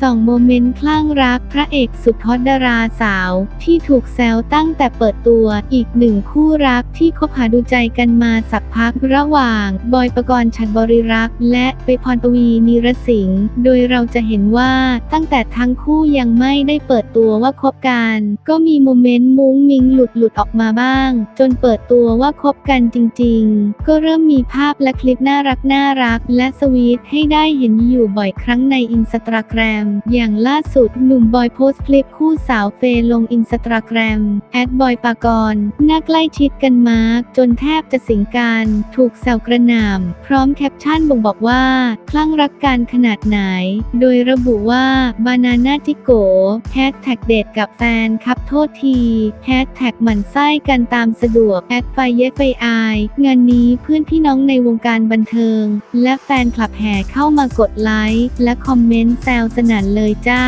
ส่องโมเมนต์คลั่งรักพระเอกสุดฮอตดาราสาว ที่ถูกแซวตั้งแต่เปิดตัวอีกหนึ่งคู่รักที่คบหาดูใจกันมาสักพักระหว่าง บอยปกรณ์ฉัดบริรักษ์และเปพรปวีนิรสิงห์โดยเราจะเห็นว่าตั้งแต่ทั้งคู่ยังไม่ได้เปิดตัวว่าคบกัน ก็มีโมเมนต์มุ้งมิงหลุดหลุดออกมาบ้าง จนเปิดตัวว่าคบกันจริง ๆ ก็เริ่มมีภาพและคลิปน่ารักน่ารัก และสวีทให้ได้เห็นอยู่บ่อยครั้งในอินสตาแกรมอย่างล่าสุดหนุ่มบอยโพสต์คลิปคู่สาวเฟย์ลงอินสตาแกรมแอดบอยปากรน่าใกล้ชิดกันมาก จนแทบจะสิงกันถูกแซวกระหน่ำพร้อมแคปชั่นบ่งบอกว่า คลั่งรักกันขนาดไหน โดยระบุว่าบานาน่าจิโกแฮชแท็กเดทกับแฟนครับโทษทีแฮชแท็กหมั่นไส้กันตามสะดวกแอดไฟเยฟไฟอายงานนี้เพื่อนพี่น้องในวงการบันเทิง และแฟนคลับแห่เข้ามากดไลค์และคอมเมนต์แซวสนนั่นเลยจ้า